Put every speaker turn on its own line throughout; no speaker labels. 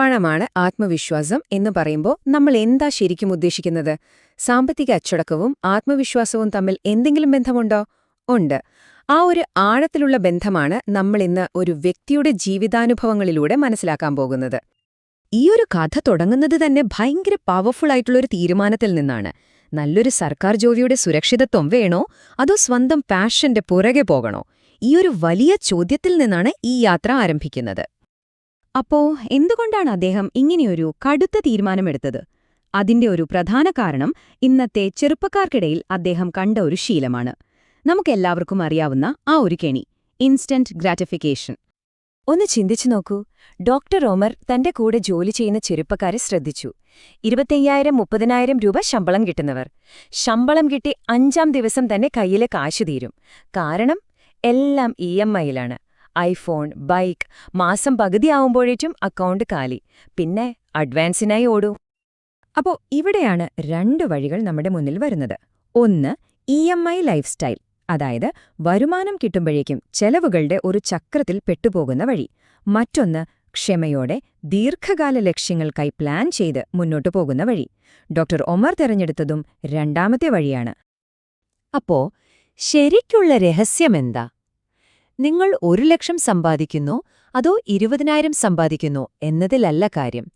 പണമാണ് ആത്മവിശ്വാസം എന്ന് പറയുമ്പോൾ നമ്മൾ എന്താ ശരിക്കും ഉദ്ദേശിക്കുന്നത്? സാമ്പത്തിക അച്ചടക്കവും ആത്മവിശ്വാസവും തമ്മിൽ എന്തെങ്കിലും ബന്ധമുണ്ടോ? ഉണ്ട്. ആ ഒരു ആഴത്തിലുള്ള ബന്ധമാണ് നമ്മൾ ഇന്ന് ഒരു വ്യക്തിയുടെ ജീവിതാനുഭവങ്ങളിലൂടെ മനസ്സിലാക്കാൻ പോകുന്നത്. ഈ ഒരു കഥ തുടങ്ങുന്നത് തന്നെ ഭയങ്കര പവർഫുൾ ആയിട്ടുള്ളൊരു തീരുമാനത്തിൽ നിന്നാണ്. നല്ലൊരു സർക്കാർ ജോലിയുടെ സുരക്ഷിതത്വം വേണോ? അതോ സ്വന്തം പാഷന്റെ പുറകെ പോകണോ? ഈ ഒരു വലിയ ചോദ്യത്തിൽ നിന്നാണ് ഈ യാത്ര ആരംഭിക്കുന്നത്. അപ്പോ എന്തുകൊണ്ടാണ് അദ്ദേഹം ഇങ്ങനെയൊരു കടുത്ത തീരുമാനമെടുത്തത്? അതിന്റെ ഒരു പ്രധാന കാരണം ഇന്നത്തെ ചെറുപ്പക്കാർക്കിടയിൽ അദ്ദേഹം കണ്ട ഒരു ശീലമാണ്. നമുക്കെല്ലാവർക്കും അറിയാവുന്ന ആ ഒരു കെണി ഇൻസ്റ്റന്റ് ഗ്രാറ്റിഫിക്കേഷൻ ഒന്ന് ചിന്തിച്ചു നോക്കൂ. ഡോക്ടർ ഒമർ തന്റെ കൂടെ ജോലി ചെയ്യുന്ന ചെറുപ്പക്കാരെ ശ്രദ്ധിച്ചു. ഇരുപത്തയ്യായിരം മുപ്പതിനായിരം രൂപ ശമ്പളം കിട്ടുന്നവർ. ശമ്പളം കിട്ടി അഞ്ചാം ദിവസം തന്നെ കയ്യിലെ കാശ് തീരും. കാരണം എല്ലാം ഇ എം ഐയിലാണ് ഐഫോൺ ബൈക്ക് മാസം പകുതിയാവുമ്പോഴേറ്റും അക്കൗണ്ട് കാലി. പിന്നെ അഡ്വാൻസിനായി ഓടൂ. അപ്പോ ഇവിടെയാണ് രണ്ട് വഴികൾ നമ്മുടെ മുന്നിൽ വരുന്നത്. ഒന്ന് E M I lifestyle അതായത് വരുമാനം കിട്ടുമ്പോഴേക്കും ചെലവുകളുടെ ഒരു ചക്രത്തിൽ പെട്ടുപോകുന്ന വഴി. മറ്റൊന്ന് ക്ഷമയോടെ ദീർഘകാല ലക്ഷ്യങ്ങൾക്കായി പ്ലാൻ ചെയ്ത് മുന്നോട്ടു പോകുന്ന വഴി. ഡോക്ടർ ഒമർ തെരഞ്ഞെടുത്തതും രണ്ടാമത്തെ വഴിയാണ്. അപ്പോ ശരിക്കുള്ള രഹസ്യമെന്താ? നിങ്ങൾ ഒരു ലക്ഷം സമ്പാദിക്കുന്നു അതോ ഇരുപതിനായിരം സമ്പാദിക്കുന്നു എന്നതിലല്ല കാര്യം.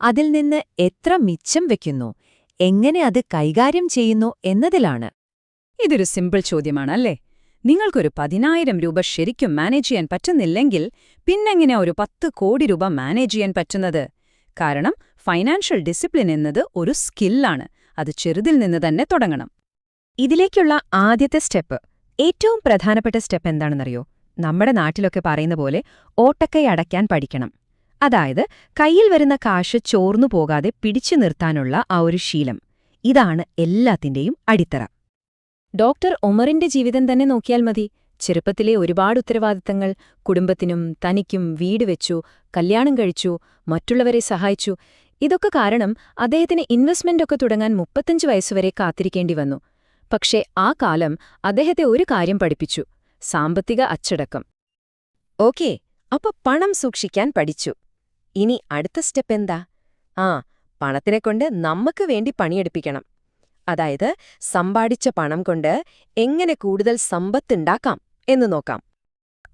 അതിൽ നിന്ന് എത്ര മിച്ചം വെക്കുന്നു എങ്ങനെ അത് കൈകാര്യം ചെയ്യുന്നു എന്നതിലാണ്.
ഇതൊരു സിമ്പിൾ ചോദ്യമാണല്ലേ? നിങ്ങൾക്കൊരു പതിനായിരം രൂപ ശരിക്കും മാനേജ് ചെയ്യാൻ പറ്റുന്നില്ലെങ്കിൽ പിന്നെങ്ങനെ ഒരു പത്ത് കോടി രൂപ മാനേജ് ചെയ്യാൻ പറ്റുന്നത്? കാരണം ഫൈനാൻഷ്യൽ ഡിസിപ്ലിൻ എന്നത് ഒരു സ്കില്ലാണ് അത് ചെറുതിൽ നിന്ന് തന്നെ തുടങ്ങണം.
ഇതിലേക്കുള്ള ആദ്യത്തെ സ്റ്റെപ്പ് ഏറ്റവും പ്രധാനപ്പെട്ട സ്റ്റെപ്പ് എന്താണെന്നറിയോ? നമ്മുടെ നാട്ടിലൊക്കെ പറയുന്ന പോലെ ഓട്ടക്കൈ അടയ്ക്കാൻ പഠിക്കണം. അതായത് കയ്യിൽ വരുന്ന കാശ് ചോർന്നു പോകാതെ പിടിച്ചു നിർത്താനുള്ള ആ ഒരു ശീലം. ഇതാണ് എല്ലാത്തിന്റെയും അടിത്തറ. ഡോക്ടർ ഒമറിന്റെ ജീവിതം തന്നെ നോക്കിയാൽ മതി. ചെറുപ്പത്തിലെ ഒരുപാട് ഉത്തരവാദിത്തങ്ങൾ കുടുംബത്തിനും തനിക്കും വീട് വെച്ചു കല്യാണം കഴിച്ചു മറ്റുള്ളവരെ സഹായിച്ചു. ഇതൊക്കെ കാരണം അദ്ദേഹത്തിന് ഇൻവെസ്റ്റ്മെന്റൊക്കെ തുടങ്ങാൻ മുപ്പത്തഞ്ച് വയസ്സുവരെ കാത്തിരിക്കേണ്ടി വന്നു. പക്ഷേ ആ കാലം അദ്ദേഹത്തെ ഒരു കാര്യം പഠിപ്പിച്ചു. സാമ്പത്തിക അച്ചടക്കം. ഓക്കേ അപ്പൊ പണം സൂക്ഷിക്കാൻ പഠിച്ചു. ഇനി അടുത്ത സ്റ്റെപ്പ് എന്താ? ആ പണത്തിനെക്കൊണ്ട് നമുക്ക് വേണ്ടി പണിയെടുപ്പിക്കണം. അതായത് സമ്പാദിച്ച പണം കൊണ്ട് എങ്ങനെ കൂടുതൽ സമ്പത്തുണ്ടാക്കാം എന്ന് നോക്കാം.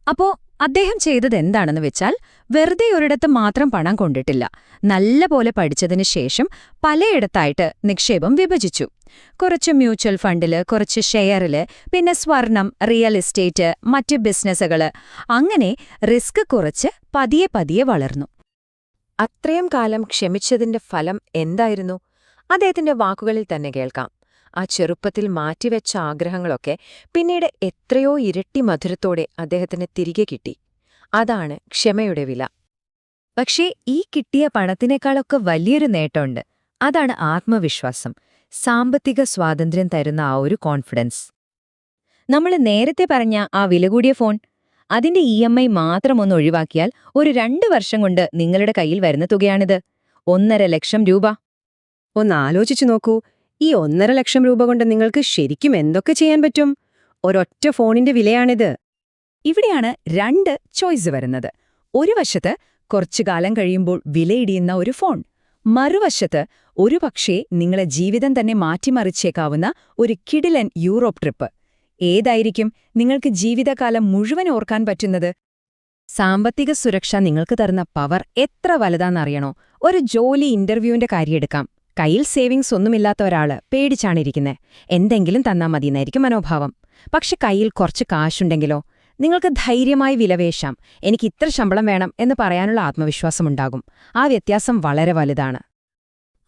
അപ്പോ അദ്ദേഹം ചെയ്തത് എന്താണെന്ന് വെച്ചാൽ വെറുതെ ഒരിടത്ത് മാത്രം പണം കൊണ്ടിട്ടില്ല. നല്ല പോലെ പഠിച്ചതിന് ശേഷം പലയിടത്തായിട്ട് നിക്ഷേപം വിഭജിച്ചു. കുറച്ച് മ്യൂച്വൽ ഫണ്ടിൽ കുറച്ച് ഷെയറിൽ പിന്നെ സ്വർണം റിയൽ എസ്റ്റേറ്റ് മറ്റ് ബിസിനസ്സുകൾ അങ്ങനെ റിസ്ക് കുറച്ച് പതിയെ പതിയെ വളർന്നു. അത്രയും കാലം ക്ഷമിച്ചതിന്റെ ഫലം എന്തായിരുന്നു? അദ്ദേഹത്തിന്റെ വാക്കുകളിൽ തന്നെ കേൾക്കാം. ആ ചെറുപ്പത്തിൽ മാറ്റിവെച്ച ആഗ്രഹങ്ങളൊക്കെ പിന്നീട് എത്രയോ ഇരട്ടി മധുരത്തോടെ അദ്ദേഹത്തിന് തിരികെ കിട്ടി. അതാണ് ക്ഷമയുടെ വില. പക്ഷേ ഈ കിട്ടിയ പണത്തിനേക്കാളൊക്കെ വലിയൊരു നേട്ടമുണ്ട്. അതാണ് ആത്മവിശ്വാസം. സാമ്പത്തിക സ്വാതന്ത്ര്യം തരുന്ന ആ ഒരു കോൺഫിഡൻസ്. നമ്മൾ നേരത്തെ പറഞ്ഞ ആ വില കൂടിയ ഫോൺ അതിന്റെ ഇ എം ഐ മാത്രം ഒന്ന് ഒഴിവാക്കിയാൽ ഒരു രണ്ട് വർഷം കൊണ്ട് നിങ്ങളുടെ കയ്യിൽ വരുന്ന തുകയാണിത്. ഒന്നര ലക്ഷം രൂപ. ഒന്ന് ആലോചിച്ചു നോക്കൂ. ഈ ഒന്നര ലക്ഷം രൂപ കൊണ്ട് നിങ്ങൾക്ക് ശരിക്കും എന്തൊക്കെ ചെയ്യാൻ പറ്റും? ഒരൊറ്റ ഫോണിന്റെ വിലയാണിത്. ഇവിടെയാണ് രണ്ട് ചോയ്സ് വരുന്നത്. ഒരു വശത്ത് കുറച്ചു കാലം കഴിയുമ്പോൾ വിലയിടിയുന്ന ഒരു ഫോൺ. മറുവശത്ത് ഒരുപക്ഷേ നിങ്ങളെ ജീവിതം തന്നെ മാറ്റിമറിച്ചേക്കാവുന്ന ഒരു കിടിലൻ യൂറോപ്പ് ട്രിപ്പ്. ഏതായിരിക്കും നിങ്ങൾക്ക് ജീവിതകാലം മുഴുവൻ ഓർക്കാൻ പറ്റുന്നത്? സാമ്പത്തിക സുരക്ഷ നിങ്ങൾക്ക് തരുന്ന പവർ എത്ര വലുതാന്നറിയണോ ഒരു ജോലി ഇന്റർവ്യൂവിന്റെ കാര്യമെടുക്കാം കയ്യിൽ സേവിങ്സ് ഒന്നുമില്ലാത്ത ഒരാൾ പേടിച്ചാണിരിക്കുന്നത് എന്തെങ്കിലും തന്നാൽ മതിയെന്നായിരിക്കും മനോഭാവം. പക്ഷെ കയ്യിൽ കുറച്ച് കാശുണ്ടെങ്കിലോ? നിങ്ങൾക്ക് ധൈര്യമായി വിലവേശാം എനിക്ക് ഇത്ര ശമ്പളം വേണം എന്ന് പറയാനുള്ള ആത്മവിശ്വാസമുണ്ടാകും. ആ വ്യത്യാസം വളരെ വലുതാണ്.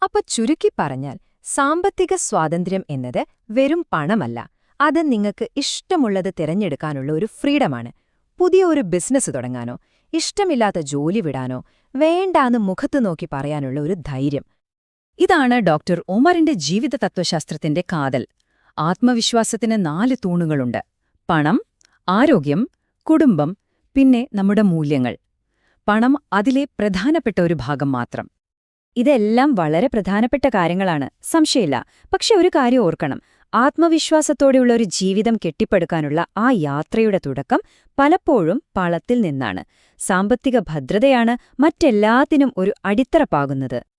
അപ്പൊ ചുരുക്കി പറഞ്ഞാൽ സാമ്പത്തിക സ്വാതന്ത്ര്യം എന്നത് വെറും പണമല്ല. അത് നിങ്ങൾക്ക് ഇഷ്ടമുള്ളത് തിരഞ്ഞെടുക്കാനുള്ള ഒരു ഫ്രീഡമാണ്. പുതിയ ഒരു ബിസിനസ് തുടങ്ങാനോ ഇഷ്ടമില്ലാത്ത ജോലി വിടാനോ വേണ്ടാന്ന് മുഖത്തു നോക്കി പറയാനുള്ള ഒരു ധൈര്യം. ഇതാണ് ഡോക്ടർ ഒമറിന്റെ ജീവിത തത്വശാസ്ത്രത്തിന്റെ കാതൽ. ആത്മവിശ്വാസത്തിന് നാല് തൂണുകളുണ്ട്. പണം ആരോഗ്യം കുടുംബം പിന്നെ നമ്മുടെ മൂല്യങ്ങൾ. പണം അതിലെ പ്രധാനപ്പെട്ട ഒരു ഭാഗം മാത്രം. ഇതെല്ലാം വളരെ പ്രധാനപ്പെട്ട കാര്യങ്ങളാണ്. സംശയമില്ല. പക്ഷെ ഒരു കാര്യം ഓർക്കണം.
ആത്മവിശ്വാസത്തോടെയുള്ള ഒരു ജീവിതം കെട്ടിപ്പടുക്കാനുള്ള ആ യാത്രയുടെ തുടക്കം പലപ്പോഴും പളത്തിൽ നിന്നാണ്. സാമ്പത്തിക ഭദ്രതയാണ് മറ്റെല്ലാത്തിനും ഒരു അടിത്തറ പാകുന്നത്.